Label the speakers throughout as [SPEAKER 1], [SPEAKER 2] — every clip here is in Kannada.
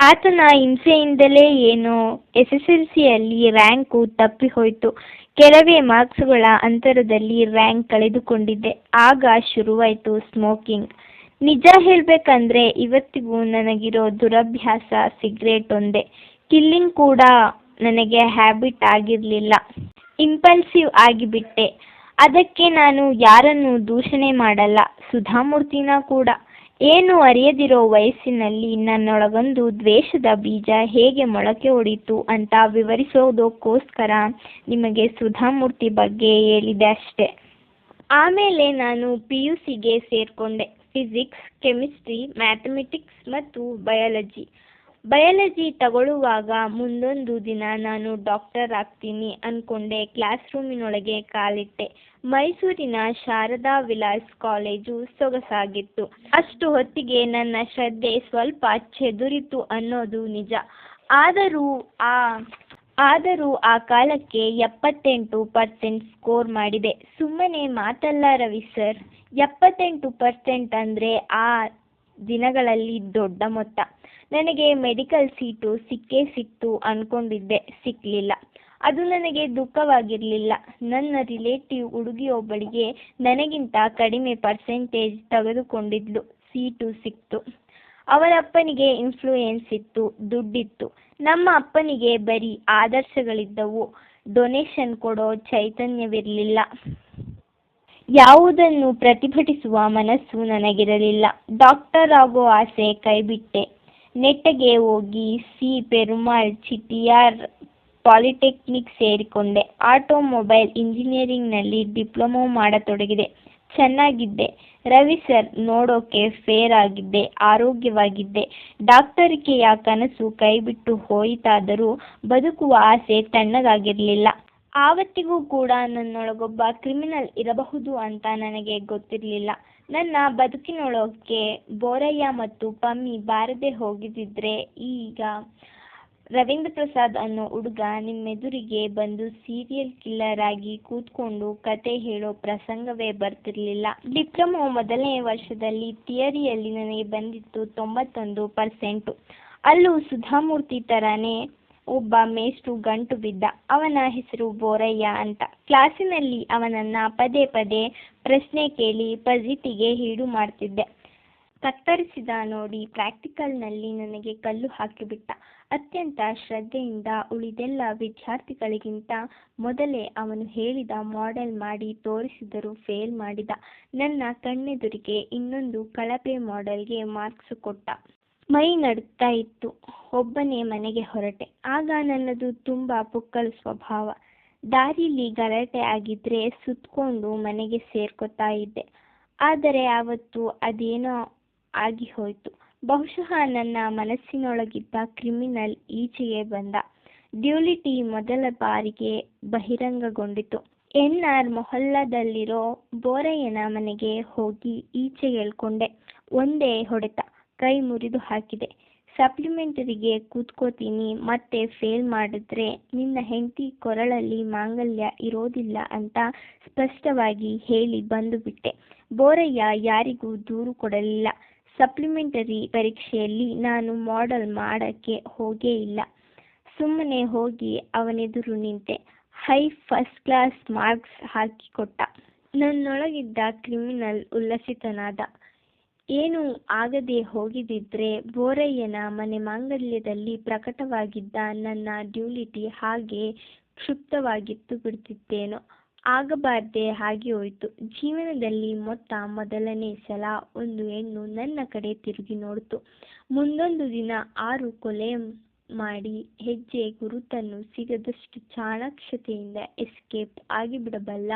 [SPEAKER 1] ಆತನ ಹಿಂಸೆಯಿಂದಲೇ ಏನೋ ಎಸ್ ಎಸ್ ಎಲ್ ಸಿಯಲ್ಲಿ ರ್ಯಾಂಕು ತಪ್ಪಿ ಹೋಯಿತು. ಕೆಲವೇ ಮಾರ್ಕ್ಸ್ಗಳ ಅಂತರದಲ್ಲಿ ರ್ಯಾಂಕ್ ಕಳೆದುಕೊಂಡಿದ್ದೆ. ಆಗ ಶುರುವಾಯಿತು ಸ್ಮೋಕಿಂಗ್. ನಿಜ ಹೇಳಬೇಕಂದ್ರೆ ಇವತ್ತಿಗೂ ನನಗಿರೋ ದುರಭ್ಯಾಸ ಸಿಗರೇಟ್ ಒಂದೇ. ಕಿಲ್ಲಿಂಗ್ ಕೂಡ ನನಗೆ ಹ್ಯಾಬಿಟ್ ಆಗಿರಲಿಲ್ಲ. ಇಂಪಲ್ಸಿವ್ ಆಗಿಬಿಟ್ಟೆ. ಅದಕ್ಕೆ ನಾನು ಯಾರನ್ನು ದೂಷಣೆ ಮಾಡಲ್ಲ. ಸುಧಾಮೂರ್ತಿನ ಕೂಡ. ಏನು ಅರಿಯದಿರೋ ವಯಸ್ಸಿನಲ್ಲಿ ನನ್ನೊಳಗೊಂದು ದ್ವೇಷದ ಬೀಜ ಹೇಗೆ ಮೊಳಕೆ ಒಡಿತು ಅಂತ ವಿವರಿಸೋದಕ್ಕೋಸ್ಕರ ನಿಮಗೆ ಸುಧಾಮೂರ್ತಿ ಬಗ್ಗೆ ಹೇಳಿದೆ ಅಷ್ಟೆ. ಆಮೇಲೆ ನಾನು ಪಿ ಯು ಸಿಗೆ ಸೇರಿಕೊಂಡೆ. ಫಿಸಿಕ್ಸ್, ಕೆಮಿಸ್ಟ್ರಿ, ಮ್ಯಾಥಮೆಟಿಕ್ಸ್ ಮತ್ತು ಬಯಾಲಜಿ. ಬಯಾಲಜಿ ತಗೊಳ್ಳುವಾಗ ಮುಂದೊಂದು ದಿನ ನಾನು ಡಾಕ್ಟರ್ ಆಗ್ತೀನಿ ಅಂದ್ಕೊಂಡೆ ಕ್ಲಾಸ್ ರೂಮಿನೊಳಗೆ ಕಾಲಿಟ್ಟೆ. ಮೈಸೂರಿನ ಶಾರದಾ ವಿಲಾಸ್ ಕಾಲೇಜು ಸೊಗಸಾಗಿತ್ತು. ಅಷ್ಟು ಹೊತ್ತಿಗೆ ನನ್ನ ಶ್ರದ್ಧೆ ಸ್ವಲ್ಪ ಚೆದುರಿತು ಅನ್ನೋದು ನಿಜ. ಆದರೂ ಆ ಆದರೂ ಆ ಕಾಲಕ್ಕೆ ಎಪ್ಪತ್ತೆಂಟು ಪರ್ಸೆಂಟ್ ಸ್ಕೋರ್ ಮಾಡಿದೆ. ಸುಮ್ಮನೆ ಮಾತಲ್ಲ ರವಿ ಸರ್ ಎಪ್ಪತ್ತೆಂಟು ಪರ್ಸೆಂಟ್ ಅಂದರೆ ಆ ದಿನಗಳಲ್ಲಿ ದೊಡ್ಡ ಮೊತ್ತ. ನನಗೆ ಮೆಡಿಕಲ್ ಸೀಟು ಸಿಕ್ಕೇ ಸಿಕ್ತು ಅಂದ್ಕೊಂಡಿದ್ದೆ ಸಿಕ್ಕಲಿಲ್ಲ ಅದು ನನಗೆ ದುಃಖವಾಗಿರಲಿಲ್ಲ. ನನ್ನ ರಿಲೇಟಿವ್ ಹುಡುಗಿಯೊಬ್ಬಳಿಗೆ ನನಗಿಂತ ಕಡಿಮೆ ಪರ್ಸೆಂಟೇಜ್ ತೆಗೆದುಕೊಂಡಿದ್ಲು. ಸೀಟು ಸಿಕ್ತು. ಅವರ ಅಪ್ಪನಿಗೆ ಇನ್ಫ್ಲೂಯೆನ್ಸ್ ಇತ್ತು. ದುಡ್ಡಿತ್ತು. ನಮ್ಮ ಅಪ್ಪನಿಗೆ ಬರೀ ಆದರ್ಶಗಳಿದ್ದವು. ಡೊನೇಷನ್ ಕೊಡೋ ಚೈತನ್ಯವಿರಲಿಲ್ಲ. ಯಾವುದನ್ನು ಪ್ರತಿಭಟಿಸುವ ಮನಸ್ಸು ನನಗಿರಲಿಲ್ಲ. ಡಾಕ್ಟರ್ ಆಗೋ ಆಸೆ ಕೈಬಿಟ್ಟೆ. ನೆಟ್ಟಗೆ ಹೋಗಿ ಸಿ ಪೆರುಮಾಳ್ ಚಿಟಿಯಾರ್ ಪಾಲಿಟೆಕ್ನಿಕ್ ಸೇರಿಕೊಂಡೆ. ಆಟೋಮೊಬೈಲ್ ಇಂಜಿನಿಯರಿಂಗ್ನಲ್ಲಿ ಡಿಪ್ಲೊಮೊ ಮಾಡತೊಡಗಿದೆ. ಚೆನ್ನಾಗಿದ್ದೆ. ರವಿ ಸರ್ ನೋಡೋಕೆ ಫೇರ್ ಆಗಿದ್ದೆ, ಆರೋಗ್ಯವಾಗಿದ್ದೆ. ಡಾಕ್ಟರಿಕೆಯ ಕನಸು ಕೈಬಿಟ್ಟು ಹೋಯಿತಾದರೂ ಬದುಕುವ ಆಸೆ ತಣ್ಣಗಾಗಿರಲಿಲ್ಲ. ಆವತ್ತಿಗೂ ಕೂಡ ನನ್ನೊಳಗೊಬ್ಬ ಕ್ರಿಮಿನಲ್ ಇರಬಹುದು ಅಂತ ನನಗೆ ಗೊತ್ತಿರಲಿಲ್ಲ. ನನ್ನ ಬದುಕಿನೊಳಕ್ಕೆ ಬೋರಯ್ಯ ಮತ್ತು ಪಮ್ಮಿ ಬಾರದೆ ಹೋಗಿದ್ದಿದ್ರೆ ಈಗ ರವೀಂದ್ರ ಪ್ರಸಾದ್ ಅನ್ನೋ ಹುಡುಗ ನಿಮ್ಮೆದುರಿಗೆ ಬಂದು ಸೀರಿಯಲ್ ಕಿಲ್ಲರ್ ಆಗಿ ಕೂತ್ಕೊಂಡು ಕತೆ ಹೇಳೋ ಪ್ರಸಂಗವೇ ಬರ್ತಿರ್ಲಿಲ್ಲ. ಡಿಪ್ಲೊಮೊ ಮೊದಲನೇ ವರ್ಷದಲ್ಲಿ ಥಿಯರಿಯಲ್ಲಿ ನನಗೆ ಬಂದಿತ್ತು ತೊಂಬತ್ತೊಂದು ಪರ್ಸೆಂಟು ಅಲ್ಲೂ ಸುಧಾಮೂರ್ತಿ ಥರನೇ ಒಬ್ಬ ಮೇಷ್ಟ್ರು ಗಂಟು ಬಿದ್ದ ಅವನ ಹೆಸರು ಬೋರಯ್ಯ ಅಂತ. ಕ್ಲಾಸಿನಲ್ಲಿ ಅವನನ್ನು ಪದೇ ಪದೇ ಪ್ರಶ್ನೆ ಕೇಳಿ ಪಜಿಟಿಗೆ ಹೀಡು ಮಾಡ್ತಿದ್ದೆ. ಕತ್ತರಿಸಿದ ನೋಡಿ ಪ್ರಾಕ್ಟಿಕಲ್ನಲ್ಲಿ ನನಗೆ ಕಲ್ಲು ಹಾಕಿಬಿಟ್ಟ. ಅತ್ಯಂತ ಶ್ರದ್ಧೆಯಿಂದ ಉಳಿದೆಲ್ಲ ವಿದ್ಯಾರ್ಥಿಗಳಿಗಿಂತ ಮೊದಲೇ ಅವನು ಹೇಳಿದ ಮಾಡೆಲ್ ಮಾಡಿ ತೋರಿಸಿದರೂ ಫೇಲ್ ಮಾಡಿದ. ನನ್ನ ಕಣ್ಣೆದುರಿಗೆ ಇನ್ನೊಂದು ಕಳಪೆ ಮಾಡೆಲ್ಗೆ ಮಾರ್ಕ್ಸ್ ಕೊಟ್ಟ. ಮೈ ನಡುಗ್ತಾ ಇತ್ತು. ಒಬ್ಬನೇ ಮನೆಗೆ ಹೊರಟೆ. ಆಗ ನನ್ನದು ತುಂಬ ಪುಕ್ಕಲ್ ಸ್ವಭಾವ. ದಾರಿಲಿ ಗಲಾಟೆ ಆಗಿದ್ರೆ ಸುತ್ಕೊಂಡು ಮನೆಗೆ ಸೇರ್ಕೊತಾ ಇದ್ದೆ. ಆದರೆ ಆವತ್ತು ಅದೇನೋ ಆಗಿ ಹೋಯಿತು. ಬಹುಶಃ ನನ್ನ ಮನಸ್ಸಿನೊಳಗಿದ್ದ ಕ್ರಿಮಿನಲ್ ಈಚೆಗೆ ಬಂದ. ಡ್ಯೂಲಿಟಿ ಮೊದಲ ಬಾರಿಗೆ ಬಹಿರಂಗಗೊಂಡಿತು. ಎನ್ ಆರ್ ಮೊಹಲ್ಲಾದಲ್ಲಿರೋ ಬೋರಯ್ಯನ ಮನೆಗೆ ಹೋಗಿ ಈಚೆ ಹೇಳ್ಕೊಂಡೆ ಒಂದೇ ಹೊಡೆತ. ಕೈ ಮುರಿದು ಹಾಕಿದೆ. ಸಪ್ಲಿಮೆಂಟರಿಗೆ ಕೂತ್ಕೋತೀನಿ, ಮತ್ತೆ ಫೇಲ್ ಮಾಡಿದ್ರೆ ನಿನ್ನ ಹೆಂಡತಿ ಕೊರಳಲ್ಲಿ ಮಾಂಗಲ್ಯ ಇರೋದಿಲ್ಲ ಅಂತ ಸ್ಪಷ್ಟವಾಗಿ ಹೇಳಿ ಬಂದುಬಿಟ್ಟೆ. ಬೋರಯ್ಯ ಯಾರಿಗೂ ದೂರು ಕೊಡಲಿಲ್ಲ. ಸಪ್ಲಿಮೆಂಟರಿ ಪರೀಕ್ಷೆಯಲ್ಲಿ ನಾನು ಮಾಡೆಲ್ ಮಾಡೋಕ್ಕೆ ಹೋಗೇ ಇಲ್ಲ. ಸುಮ್ಮನೆ ಹೋಗಿ ಅವನೆದುರು ನಿಂತೆ. ಹೈ ಫಸ್ಟ್ ಕ್ಲಾಸ್ ಮಾರ್ಕ್ಸ್ ಹಾಕಿಕೊಟ್ಟ. ನನ್ನೊಳಗಿದ್ದ ಕ್ರಿಮಿನಲ್ ಉಲ್ಲಸಿತನಾದ ಏನೂ ಆಗದೆ ಹೋಗಿದ್ದಿದ್ರೆ ಬೋರಯ್ಯನ ಮನೆ ಮಾಂಗಲ್ಯದಲ್ಲಿ ಪ್ರಕಟವಾಗಿದ್ದ ನನ್ನ ಡ್ಯೂಲಿಟಿ ಹಾಗೆ ಕ್ಷುಪ್ತವಾಗಿತ್ತು ಬಿಡ್ತಿದ್ದೇನೋ ಆಗಬಾರ್ದೆ ಹಾಗೆ ಹೋಯಿತು. ಜೀವನದಲ್ಲಿ ಮೊತ್ತ ಮೊದಲನೇ ಸಲ ಒಂದು ಹೆಣ್ಣು ನನ್ನ ಕಡೆ ತಿರುಗಿ ನೋಡಿತು. ಮುಂದೊಂದು ದಿನ ಆರು ಕೊಲೆ ಮಾಡಿ ಹೆಜ್ಜೆ ಗುರುತನ್ನು ಸಿಗದಷ್ಟು ಚಾಣಾಕ್ಷತೆಯಿಂದ ಎಸ್ಕೇಪ್ ಆಗಿಬಿಡಬಲ್ಲ.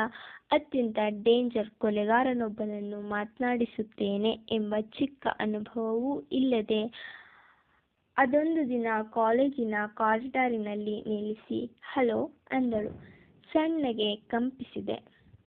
[SPEAKER 1] ಅತ್ಯಂತ ಡೇಂಜರ್ ಕೊಲೆಗಾರನೊಬ್ಬನನ್ನು ಮಾತನಾಡಿಸುತ್ತೇನೆ ಎಂಬ ಚಿಕ್ಕ ಅನುಭವವೂ ಇಲ್ಲದೆ ಅದೊಂದು ದಿನ ಕಾಲೇಜಿನ ಕಾರಿಡಾರಿನಲ್ಲಿ ನಿಲ್ಲಿಸಿ ಹಲೋ ಅಂದಳು. ಸಣ್ಣಗೆ ಕಂಪಿಸಿದೆ.